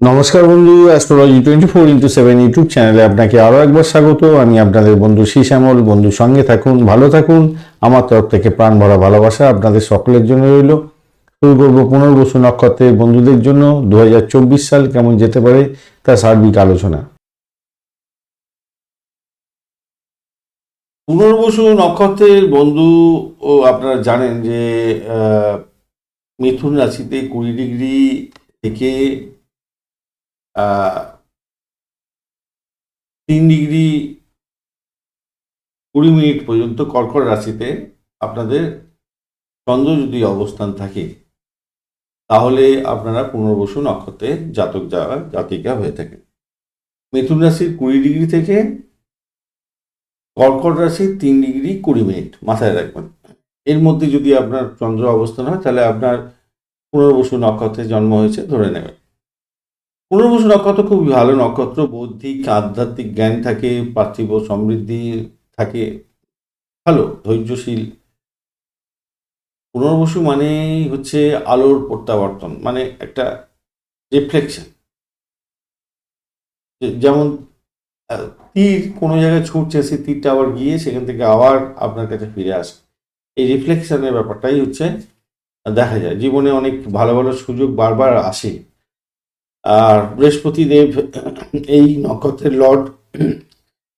নমস্কার বন্ধু astrology twenty four into seven YouTube চ্যানেলে আপনাকে আরও একবার স্বাগত। আমি আপনাদের বন্ধু শ্যামল বন্ধু সঙ্গে থাকুন, ভালো থাকুন। আমার তরফ থেকে প্রাণ ভরা ভালোবাসা আপনাদের সকলের জন্য রইল। শুরু করব পুনর্বসু নক্ষত্রের বন্ধুদের জন্য। দু হাজার চব্বিশ সাল কেমন যেতে পারে তা সার্বিক আলোচনা। পুনর্বসু নক্ষত্রের বন্ধু, ও আপনারা জানেন যে মিথুন রাশিতে কুড়ি ডিগ্রি থেকে তিন ডিগ্রি কুড়ি মিনিট পর্যন্ত কর্কট রাশিতে আপনাদের চন্দ্র যদি অবস্থান থাকে, তাহলে আপনারা পুনর্বসু নক্ষত্রে জাতক যারা জাতিকা হয়ে থাকেন। মিথুন রাশির কুড়ি ডিগ্রি থেকে কর্কট রাশির তিন ডিগ্রি কুড়ি মিনিট মাথায় রাখবেন। এর মধ্যে যদি আপনার চন্দ্র অবস্থান হয়, তাহলে আপনার পুনর্বসু নক্ষত্রে জন্ম হয়েছে, ধরে নেবেন। পুনর্বসু নক্ষত্র খুব ভালো নক্ষত্র, বৌদ্ধিক, আধ্যাত্মিক জ্ঞান থাকে, পার্থিব সমৃদ্ধি থাকে, ভালো, ধৈর্যশীল। পুনর্বসু মানেই হচ্ছে আলোর প্রত্যাবর্তন মানে একটা রিফ্লেকশন যেমন তীর কোনো জায়গায় ছুটছে, সেই তীরটা আবার গিয়ে সেখান থেকে আবার আপনার কাছে ফিরে আসে। এই রিফ্লেকশনের ব্যাপারটাই হচ্ছে, দেখা যায়। জীবনে অনেক ভালো ভালো সুযোগ বারবার আসে। আর বৃহস্পতি দেব এই নক্ষত্রের লর্ড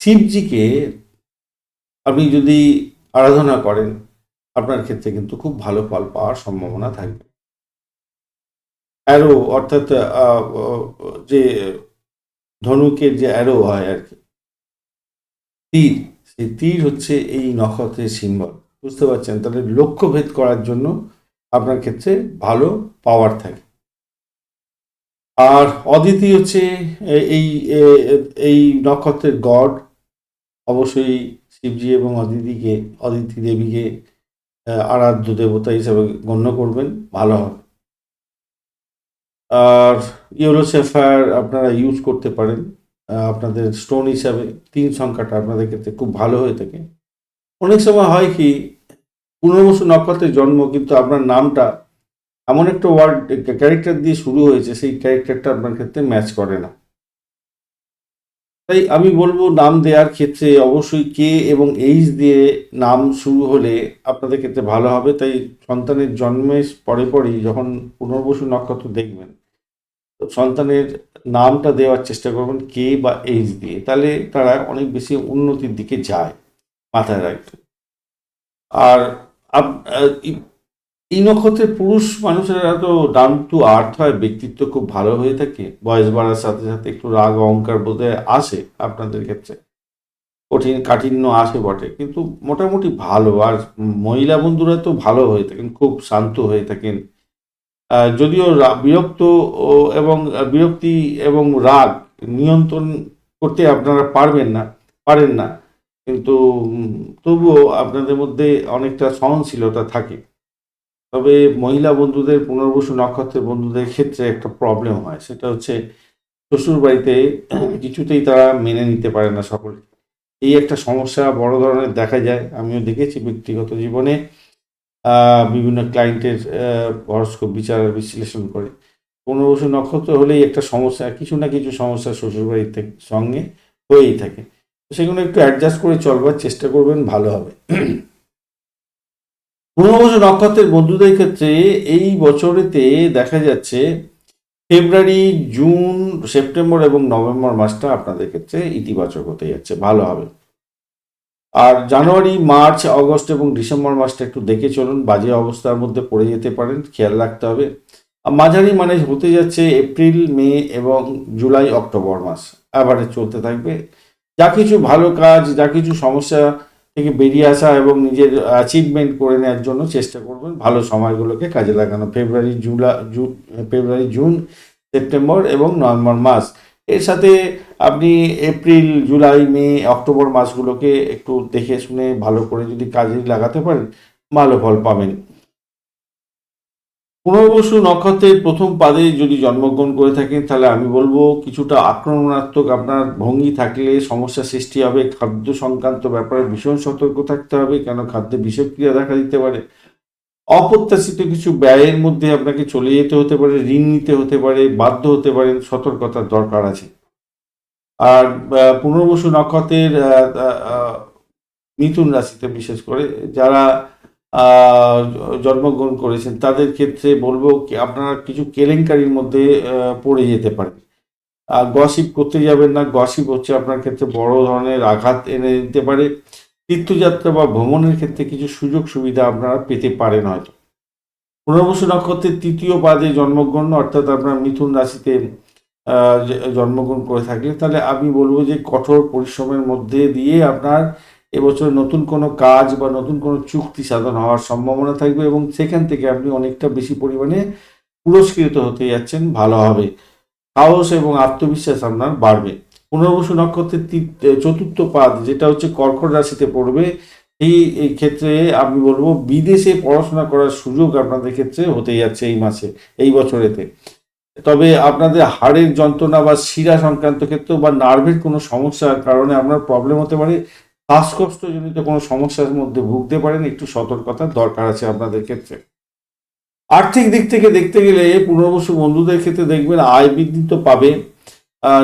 শিবজিকে আপনি যদি আরাধনা করেন, আপনার ক্ষেত্রে কিন্তু খুব ভালো ফল পাওয়ার সম্ভাবনা থাকবে। অ্যারো অর্থাৎ যে ধনুকের যে অ্যারো হয় আর কি, তীর, সেই তীর হচ্ছে এই নক্ষত্রের সিম্বল বুঝতে পারছেন? তাহলে লক্ষ্যভেদ করার জন্য আপনার ক্ষেত্রে ভালো পাওয়ার থাকে। আর অদিতি হচ্ছে এই এই নক্ষত্রের গড। অবশ্যই শিবজি এবং অদিতিকে, অদিতি দেবীকে আরাধ্য দেবতা হিসাবে গণ্য করবেন। ভালো হবে। আর ইউরো সেফায়ার আপনারা ইউজ করতে পারেন। আপনাদের স্টোন হিসাবে তিন সংখ্যাটা আপনাদের ক্ষেত্রে খুব ভালো হয়ে থাকে। অনেক সময় হয় কি, পুনর্বসু নক্ষত্রের জন্ম, কিন্তু আপনার নামটা এমন একটা ওয়ার্ড ক্যারেক্টার দিয়ে শুরু হয়েছে, সেই ক্যারেক্টারটা আপনার ক্ষেত্রে ম্যাচ করে না। তাই আমি বলব, নাম দেওয়ার ক্ষেত্রে অবশ্যই কে এবং এইচ দিয়ে নাম শুরু হলে আপনাদের ক্ষেত্রে ভালো হবে। তাই সন্তানের জন্মের পরে পরেই যখন পুনর্বসু নক্ষত্র দেখবেন সন্তানের নামটা দেওয়ার চেষ্টা করবেন কে বা এইচ দিয়ে। তাহলে তারা অনেক বেশি উন্নতির দিকে যায় মাথায় রাখবেন আর এই- নক্ষত্রের পুরুষ মানুষেরা তো ডাউন টু আর্থ হয় ব্যক্তিত্ব খুব ভালো হয়ে থাকে। বয়স বাড়ার সাথে সাথে একটু রাগ, অহংকার বোধে আসে আপনাদের ক্ষেত্রে। কঠিন কাঠিন্য আসে বটে, কিন্তু মোটামুটি ভালো। আর মহিলা বন্ধুরা তো ভালো হয়ে থাকেন, খুব শান্ত হয়ে থাকেন। যদিও বিরক্ত এবং বিরক্তি এবং রাগ নিয়ন্ত্রণ করতে আপনারা পারবেন না, পারেন না। কিন্তু তবুও আপনাদের মধ্যে অনেকটা সহনশীলতা থাকে। তবে মহিলা বন্ধুদের, পুনর্বসু নক্ষত্রের বন্ধুদের ক্ষেত্রে একটা প্রবলেম হয়। সেটা হচ্ছে শ্বশুর বাড়িতে কিছুতেই তারা মেনে নিতে পারে না সকলে। এই একটা সমস্যা বড় ধরনের দেখা যায়। আমিও দেখেছি ব্যক্তিগত জীবনে বিভিন্ন ক্লায়েন্টের হরস্কোপ বিচার বিশ্লেষণ করে। পুনর্বসু নক্ষত্র হলেই একটা সমস্যা, কিছু না কিছু সমস্যা শ্বশুরবাড়ির থেকে সঙ্গে হয়েই থাকে। সেগুলো একটু অ্যাডজাস্ট করে চলবার চেষ্টা করবেন, ভালো হবে। পুনর্বসু নক্ষত্রের বন্ধুদের ক্ষেত্রে এই বছরেতে দেখা যাচ্ছে ফেব্রুয়ারি, জুন, সেপ্টেম্বর এবং নভেম্বর মাসটা আপনাদের ক্ষেত্রে ইতিবাচক হতে যাচ্ছে, ভালো হবে। আর জানুয়ারি, মার্চ, আগস্ট এবং ডিসেম্বর মাসটা একটু দেখে চলুন, বাজে অবস্থার মধ্যে পড়ে যেতে পারেন, খেয়াল রাখতে হবে। আর মাঝারি মানে হতে যাচ্ছে এপ্রিল, মে এবং জুলাই, অক্টোবর মাস অ্যাভারেজ চলতে থাকবে। যা কিছু ভালো কাজ, যা কিছু সমস্যা থেকে বেরিয়ে আসা এবং নিজের অ্যাচিভমেন্ট করে নেওয়ার জন্য চেষ্টা করবেন। ভালো সময়গুলোকে কাজে লাগানো। ফেব্রুয়ারি জুলা জুন ফেব্রুয়ারি জুন সেপ্টেম্বর এবং নভেম্বর মাস। এর সাথে আপনি এপ্রিল জুলাই মে অক্টোবর মাসগুলোকে একটু দেখে শুনে ভালো করে যদি কাজে লাগাতে পারেন, ভালো ফল পাবেন। পুনর্বসু নক্ষত্রের প্রথম পাদে যদি জন্মগ্রহণ করে থাকেন, তাহলে আমি বলব কিছুটা আক্রমণাত্মক আপনার ভঙ্গি থাকলে সমস্যা সৃষ্টি হবে, খাদ্য সংক্রান্ত ব্যাপারে ভীষণ সতর্ক থাকতে হবে, কেন খাদ্যে বিষক্রিয়া দেখা দিতে পারে। অপ্রত্যাশিত কিছু ব্যয়ের মধ্যে আপনাকে চলে যেতে হতে পারে, ঋণ নিতে হতে পারে, বাধ্য হতে পারেন, সতর্কতার দরকার আছে। আর পুনর্বসু নক্ষত্রের মিথুন রাশিতে বিশেষ করে যারা জন্মগ্রহণ করেছেন, তাদের ক্ষেত্রে বলব আপনারা কিছু কেলেঙ্কারির মধ্যে পড়ে যেতে পারেন। আর গসিপ করতে যাবেন না গসিপ হচ্ছে আপনার ক্ষেত্রে বড় ধরনের আঘাত এনে দিতে পারে। তীর্থযাত্রা বা ভ্রমণের ক্ষেত্রে কিছু সুযোগ সুবিধা আপনারা পেতে পারেন হয়তো। পুনর্বসু নক্ষত্রের তৃতীয় পাদে জন্মগ্রহণ, অর্থাৎ আপনার মিথুন রাশিতে জন্মগ্রহণ করে থাকলে, তাহলে আমি বলব যে কঠোর পরিশ্রমের মধ্যে দিয়ে আপনার এবছর নতুন কোনো কাজ বা নতুন কোনো চুক্তি সাধন হওয়ার সম্ভাবনা থাকবে এবং সেখান থেকে আপনি অনেকটা বেশি পরিমাণে পুরস্কৃত হতে যাচ্ছেন, ভালো হবে। সাহস এবং আত্মবিশ্বাস আপনার বাড়বে। পুনর্বসু নক্ষত্রের চতুর্থ পাদ, যেটা হচ্ছে কর্কট রাশিতে পড়বে, এই ক্ষেত্রে আমি বলব বিদেশে পড়াশোনা করার সুযোগ আপনাদের ক্ষেত্রে হতে যাচ্ছে এই মাসে, এই বছরেতে। তবে আপনাদের হাড়ের যন্ত্রণা বা শিরা সংক্রান্ত ক্ষেত্রে বা নার্ভের কোনো সমস্যার কারণে আপনার প্রবলেম হতে পারে। শ্বাসকষ্টজনিত কোনো সমস্যার মধ্যে ভুগতে পারেন, একটু সতর্কতার দরকার আছে আপনাদের ক্ষেত্রে। আর্থিক দিক থেকে দেখতে গেলে পুনর্বসু বন্ধুদের ক্ষেত্রে দেখবেন আয় বৃদ্ধি তো পাবে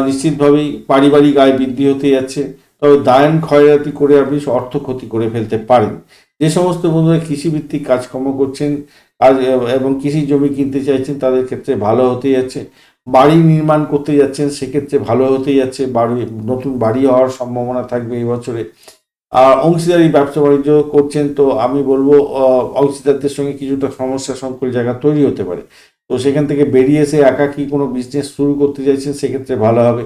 নিশ্চিতভাবেই পারিবারিক আয় বৃদ্ধি হতে যাচ্ছে। তবে দায়ন ক্ষয়রাতি করে আপনি অর্থ ক্ষতি করে ফেলতে পারেন। যে সমস্ত বন্ধুরা কৃষিভিত্তিক কাজকর্ম করছেন, কাজ, এবং কৃষি জমি কিনতে চাইছেন, তাদের ক্ষেত্রে ভালো হতে যাচ্ছে। বাড়ি নির্মাণ করতে যাচ্ছেন, সেক্ষেত্রে ভালো হতে যাচ্ছে। বাড়ি, নতুন বাড়ি হওয়ার সম্ভাবনা থাকবে এই বছরে। আর অংশীদারি ব্যবসা বাণিজ্য করছেন, তো আমি বলব অংশীদারদের সঙ্গে কিছুটা সমস্যা সংকুল জায়গা তৈরি হতে পারে। তো সেখান থেকে বেরিয়ে এসে একা কি কোনো বিজনেস শুরু করতে চাইছেন, সেক্ষেত্রে ভালো হবে।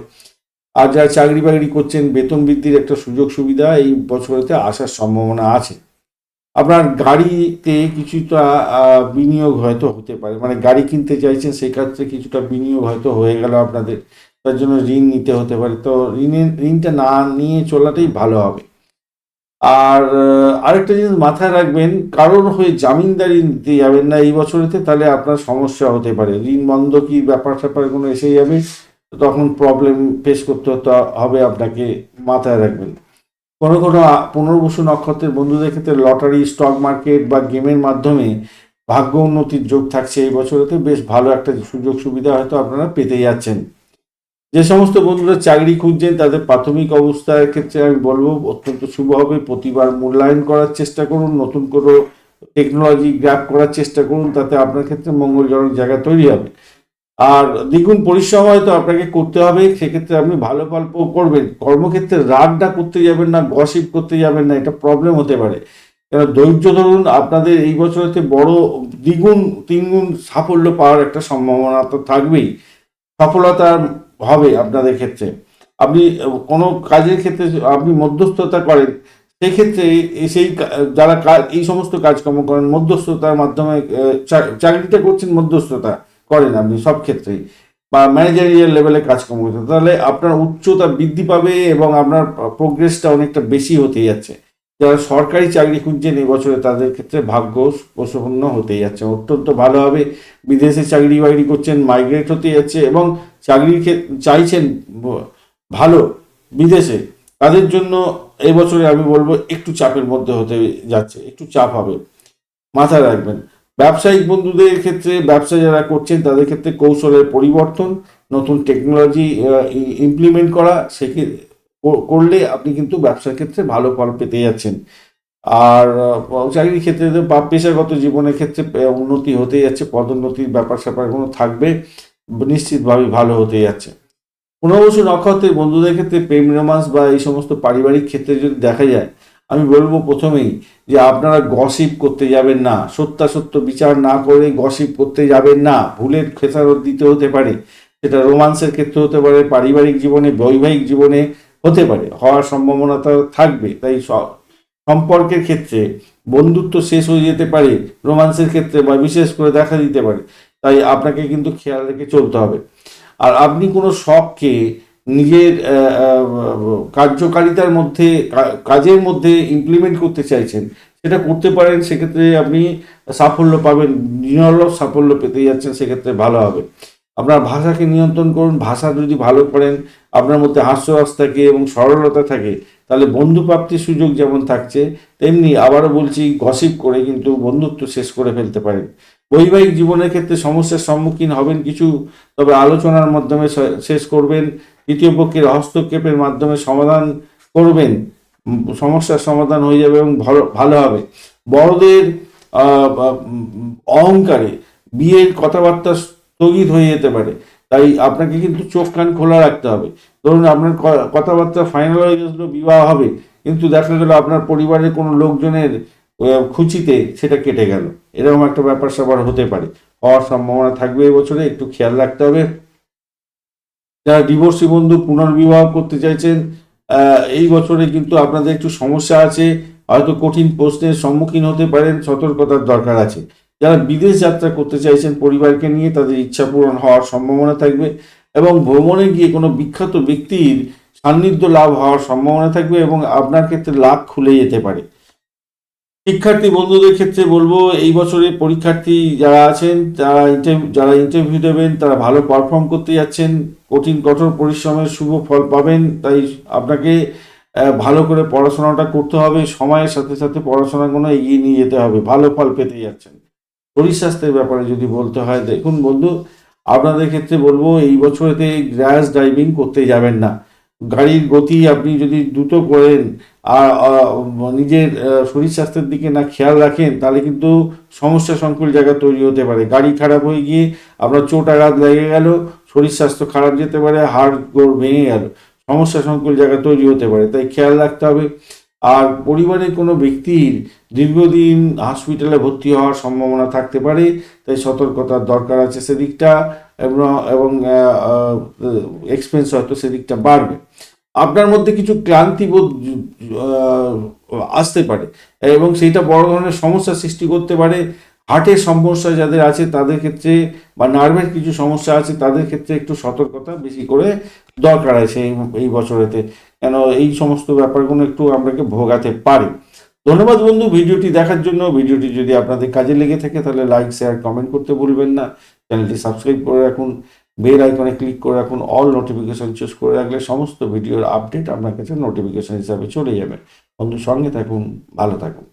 আর যারা চাকরি বাকরি করছেন, বেতন বৃদ্ধির একটা সুযোগ সুবিধা এই বছরেতে আসার সম্ভাবনা আছে। আপনার গাড়িতে কিছুটা বিনিয়োগ হয়তো হতে পারে। মানে গাড়ি কিনতে চাইছেন সেক্ষেত্রে কিছুটা বিনিয়োগ হয়তো হয়ে গেল আপনাদের। তার জন্য ঋণ নিতে হতে পারে। তো ঋণের, ঋণটা না নিয়ে চলাটাই ভালো হবে। আর আরেকটা জিনিস মাথায় রাখবেন কারোর হয়ে জামিনদারি নিতে যাবেন না এই বছরেতে, তাহলে আপনার সমস্যা হতে পারে। ঋণ বন্ধ কি ব্যাপার স্যাপার কোনো এসে যাবে তখন প্রবলেম ফেস করতে হবে আপনাকে মাথায় রাখবেন। কোনো কোনো পুনর্বসু নক্ষত্রের বন্ধুদের ক্ষেত্রে লটারি স্টক মার্কেট বা গেমের মাধ্যমে ভাগ্য উন্নতির যোগ থাকছে এই বছরেতে, বেশ ভালো একটা সুযোগ সুবিধা হয়তো আপনারা পেতে যাচ্ছেন। যে সমস্ত বন্ধুরা চাকরি খুঁজছেন, তাদের প্রাথমিক অবস্থার ক্ষেত্রে আমি বলব, অত্যন্ত শুভ হবে। প্রতিবার মূল্যায়ন করার চেষ্টা করুন, নতুন কোনো টেকনোলজি গ্র্যাপ করার চেষ্টা করুন, তাতে আপনার ক্ষেত্রে মঙ্গলজনক জায়গা তৈরি হবে। আর দ্বিগুণ পরিশ্রম হয়তো আপনাকে করতে হবে, সেক্ষেত্রে আপনি ভালো ফল প- করবেন। কর্মক্ষেত্রে রাগটা করতে যাবেন না গসিপ করতে যাবেন না, এটা প্রবলেম হতে পারে। কেন, ধৈর্য ধরুন, আপনাদের এই বছরেতে বড় দ্বিগুণ, তিনগুণ সাফল্য পাওয়ার একটা সম্ভাবনা তো থাকবেই। সফলতা হবে আপনাদের ক্ষেত্রে। আপনি, কোনো কাজের ক্ষেত্রে আপনি মধ্যস্থতা করেন, সেক্ষেত্রে সেই যারা এই সমস্ত কাজকর্ম করেন, মধ্যস্থতার মাধ্যমে চাকরিটা করছেন, মধ্যস্থতা করেন আপনি সব ক্ষেত্রেই, বা ম্যানেজারিয়াল লেভেলে কাজকর্ম করছেন, তাহলে আপনার উচ্চতা বৃদ্ধি পাবে এবং আপনার প্রোগ্রেসটা অনেকটা বেশি হতে যাচ্ছে। যারা সরকারি চাকরি খুঁজছেন এই বছরে তাদের ক্ষেত্রে ভাগ্য প্রসন্ন হতে যাচ্ছে। অত্যন্ত ভালোভাবে বিদেশে চাকরি বাকরি করছেন মাইগ্রেট হতে যাচ্ছে এবং চাকরির চাইছেন ভালো বিদেশে। তাদের জন্য এবছরে আমি বলব একটু চাপের মধ্যে হতে যাচ্ছে, একটু চাপ হবে। মাথায় রাখবেন। ব্যবসায়িক বন্ধুদের ক্ষেত্রে ব্যবসা যারা করছেন তাদের ক্ষেত্রে কৌশলের পরিবর্তন, নতুন টেকনোলজি ইমপ্লিমেন্ট করা সেকে কো- করলে আপনি কিন্তু ব্যবসার ক্ষেত্রে ভালো ফল পেতে যাচ্ছেন। আর চাকরির ক্ষেত্রে বা, পেশাগত জীবনের ক্ষেত্রে উন্নতি হতে যাচ্ছে, পদোন্নতির ব্যাপার স্যাপারগুলো থাকবে, নিশ্চিতভাবে ভালো হতে যাচ্ছে। পুনর্বসু নক্ষত্রের বন্ধুদের ক্ষেত্রে প্রেম রোমান্স বা এই সমস্ত পারিবারিক ক্ষেত্রে যদি দেখা যায়, আমি বলব প্রথমেই যে আপনারা গসিপ করতে যাবেন না, সত্যাসত্য বিচার না করে গসিপ করতে যাবেন না, ভুলের খেসারত দিতে হতে পারে, সেটা রোমান্সের ক্ষেত্রে হতে পারে, পারিবারিক জীবনে, বৈবাহিক জীবনে হতে পারে, হওয়ার সম্ভাবনা থাকবে, তাই সম্পর্কের ক্ষেত্রে বন্ধুত্ব শেষ হয়ে যেতে পারে, রোমান্সের ক্ষেত্রে বা বিশেষ করে দেখা দিতে পারে, তাই আপনাকে কিন্তু খেয়াল রেখে চলতে হবে। আর আপনি কোনো শখকে নিজের কার্যকারিতার মধ্যে কাজের মধ্যে ইমপ্লিমেন্ট করতে চাইছেন, সেটা করতে পারেন, সেক্ষেত্রে আপনি সাফল্য পাবেন নিরলভ সাফল্য পেতে যাচ্ছেন, সেক্ষেত্রে ভালো হবে। আপনার ভাষাকে নিয়ন্ত্রণ করুন, ভাষা যদি ভালো করেন, আপনার মধ্যে হাস্যরস থাকে এবং সরলতা থাকে, তাহলে বন্ধু প্রাপ্তির সুযোগ যেমন থাকছে, তেমনি আবারও বলছি গসিপ করে কিন্তু বন্ধুত্ব শেষ করে ফেলতে পারেন। বৈবাহিক জীবনের ক্ষেত্রে সমস্যার সম্মুখীন হবেন কিছু, তবে আলোচনার মাধ্যমে শেষ করবেন তৃতীয় পক্ষের হস্তক্ষেপের মাধ্যমে সমাধান করবেন সমস্যার সমাধান হয়ে যাবে এবং ভালো ভালো হবে। বড়দের অহংকারে বিয়ের কথাবার্তা স্থগিত হয়ে যেতে পারে। তাই আপনাকে কিন্তু চোখ কান খোলা রাখতে হবে। ধরুন আপনার কথাবার্তা ফাইনাল হয়ে গেছিল বিবাহ হবে, কিন্তু দেখা গেল আপনার পরিবারের কোনো লোকজনের খুচিতে সেটা কেটে গেল। এরকম একটা ব্যাপার স্যাপার হতে পারে। হওয়ার সম্ভাবনা থাকবে এবছরে একটু খেয়াল রাখতে হবে। যারা ডিভোর্সি বন্ধু পুনর্বিবাহ করতে চাইছেন এই বছরে কিন্তু আপনাদের একটু সমস্যা আছে। হয়তো কঠিন প্রশ্নের সম্মুখীন হতে পারেন, সতর্কতার দরকার আছে। যারা বিদেশ যাত্রা করতে চাইছেন পরিবারকে নিয়ে তাদের ইচ্ছা পূরণ হওয়ার সম্ভাবনা থাকবে এবং ভ্রমণে গিয়ে কোনো বিখ্যাত ব্যক্তির সান্নিধ্য লাভ হওয়ার সম্ভাবনা থাকবে এবং আপনার ক্ষেত্রে লাভ খুলে যেতে পারে। শিক্ষার্থী বন্ধুদের ক্ষেত্রে বলব, এই বছরে পরীক্ষার্থী যারা আছেন, তারা ইন্টারভিউ যারা ইন্টারভিউ দেবেন, তারা ভালো পারফর্ম করতে যাচ্ছেন, কঠিন, কঠোর পরিশ্রমের শুভ ফল পাবেন, তাই আপনাকে ভালো করে পড়াশোনাটা করতে হবে, সময়ের সাথে সাথে পড়াশোনাগুলো এগিয়ে নিয়ে যেতে হবে, ভালো ফল পেতে যাচ্ছেন। শরীর স্বাস্থ্যের ব্যাপারে যদি বলতে হয়, দেখুন বন্ধু, আপনাদের ক্ষেত্রে বলব, এই বছরেতে গ্র্যাস ড্রাইভিং করতে যাবেন না। গাড়ির গতি আপনি যদি দ্রুত করেন, আর নিজের শরীর স্বাস্থ্যের দিকে না খেয়াল রাখেন, তাহলে কিন্তু সমস্যা সংকুল জায়গা তৈরি হতে পারে। গাড়ি খারাপ হয়ে গিয়ে আপনার চোট আঘাত লেগে গেল, শরীর স্বাস্থ্য খারাপ যেতে পারে, হাড় গোড় ভেঙে গেল, সমস্যা সংকুল জায়গা তৈরি হতে পারে। তাই খেয়াল রাখতে হবে। আর পরিবারের কোনো ব্যক্তির দীর্ঘদিন হসপিটালে ভর্তি হওয়ার সম্ভাবনা থাকতে পারে, তাই সতর্কতার দরকার আছে সেদিকটা এবং এবং এক্সপেন্স হয়তো সেদিকটা বাড়বে। আপনার মধ্যে কিছু ক্লান্তিবোধ আসতে পারে এবং সেইটা বড় ধরনের সমস্যা সৃষ্টি করতে পারে। হার্টের সমস্যা যাদের আছে তাদের ক্ষেত্রে বা নার্ভের কিছু সমস্যা আছে তাদের ক্ষেত্রে একটু সতর্কতা বেশি করে দরকার আছে এই এই বছরেতে। কেন এই সমস্ত ব্যাপারগুলো একটু আপনাকে ভোগাতে পারে। ধন্যবাদ বন্ধু ভিডিওটি দেখার জন্য। ভিডিওটি যদি আপনাদের কাজে লেগে থাকে তাহলে লাইক শেয়ার কমেন্ট করতে ভুলবেন না। চ্যানেলটি সাবস্ক্রাইব করে রাখুন। বেল আইকনে ক্লিক করে রাখুন। অল নোটিফিকেশন চুজ করে রাখলে সমস্ত ভিডিওর আপডেট আপনার কাছে নোটিফিকেশন হিসাবে চলে যাবে। বন্ধু সঙ্গে থাকুন, ভালো থাকুন।